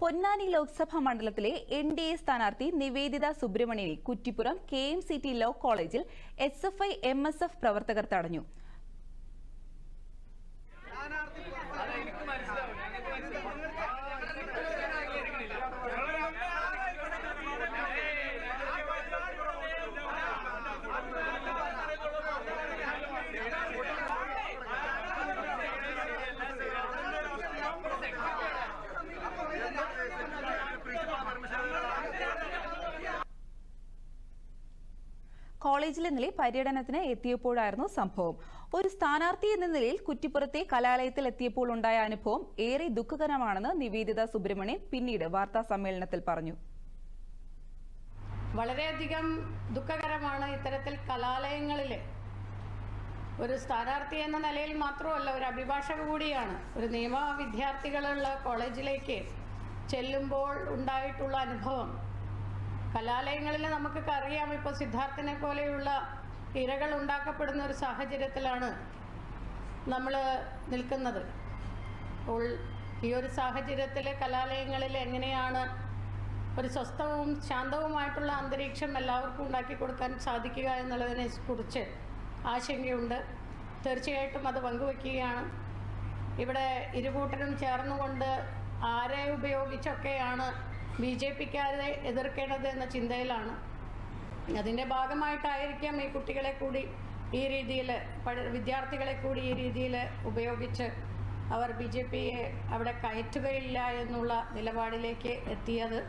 പൊന്നാനി ലോക്സഭാ മണ്ഡലത്തിലെ N D A സ്ഥാനാർത്ഥി Nivedita സുബ്രഹ്മണ്യനെ Kuttippuram K M C T law കോളേജിൽ S F I M S F പ്രവർത്തകർ തടഞ്ഞു. കോളേജിൽ ഇന്നലെ പര്യടനത്തിന് എത്തിയപ്പോഴായിരുന്നു സംഭവം. ഒരു സ്ഥാനാർത്ഥി എന്ന നിലയിൽ കുറ്റിപ്പുറത്തെ കലാലയത്തിൽ എത്തിയപ്പോൾ ഉണ്ടായ അനുഭവം ഏറെ ദുഃഖകരമാണെന്ന് നിവേദിത സുബ്രഹ്മണ്യൻ പിന്നീട് വാർത്താ സമ്മേളനത്തിൽ പറഞ്ഞു. വളരെയധികം ദുഃഖകരമാണ് ഇത്തരത്തിൽ കലാലയങ്ങളിൽ ഒരു സ്ഥാനാർത്ഥി എന്ന നിലയിൽ മാത്രമല്ല ഒരു അഭിഭാഷക കൂടിയാണ്. ഒരു നിയമ വിദ്യാർത്ഥികളുള്ള കോളേജിലേക്ക് ചെല്ലുമ്പോൾ ഉണ്ടായിട്ടുള്ള അനുഭവം. കലാലയങ്ങളിൽ നമുക്കൊക്കെ അറിയാം ഇപ്പോൾ സിദ്ധാർത്ഥിനെ പോലെയുള്ള ഇരകൾ ഉണ്ടാക്കപ്പെടുന്ന ഒരു സാഹചര്യത്തിലാണ് നമ്മൾ നിൽക്കുന്നത്. അപ്പോൾ ഈ ഒരു സാഹചര്യത്തിൽ കലാലയങ്ങളിൽ എങ്ങനെയാണ് ഒരു സ്വസ്ഥവും ശാന്തവുമായിട്ടുള്ള അന്തരീക്ഷം എല്ലാവർക്കും ഉണ്ടാക്കി കൊടുക്കാൻ സാധിക്കുക എന്നുള്ളതിനെ കുറിച്ച് ആശങ്കയുണ്ട്. തീർച്ചയായിട്ടും അത് പങ്കുവയ്ക്കുകയാണ് ഇവിടെ ഇരുകൂട്ടരും ചേർന്നുകൊണ്ട് ആരെ ഉപയോഗിച്ചൊക്കെയാണ് ബി ജെ പിക്കാരെ എതിർക്കേണ്ടത് എന്ന ചിന്തയിലാണ്. അതിന്റെ ഭാഗമായിട്ടായിരിക്കാം ഈ കുട്ടികളെ കൂടി ഈ രീതിയിൽ വിദ്യാർത്ഥികളെ കൂടി ഈ രീതിയിൽ ഉപയോഗിച്ച് അവർ ബി ജെ പിയെ അവിടെ കയറ്റുകയില്ല എന്നുള്ള നിലപാടിലേക്ക് എത്തിയത്.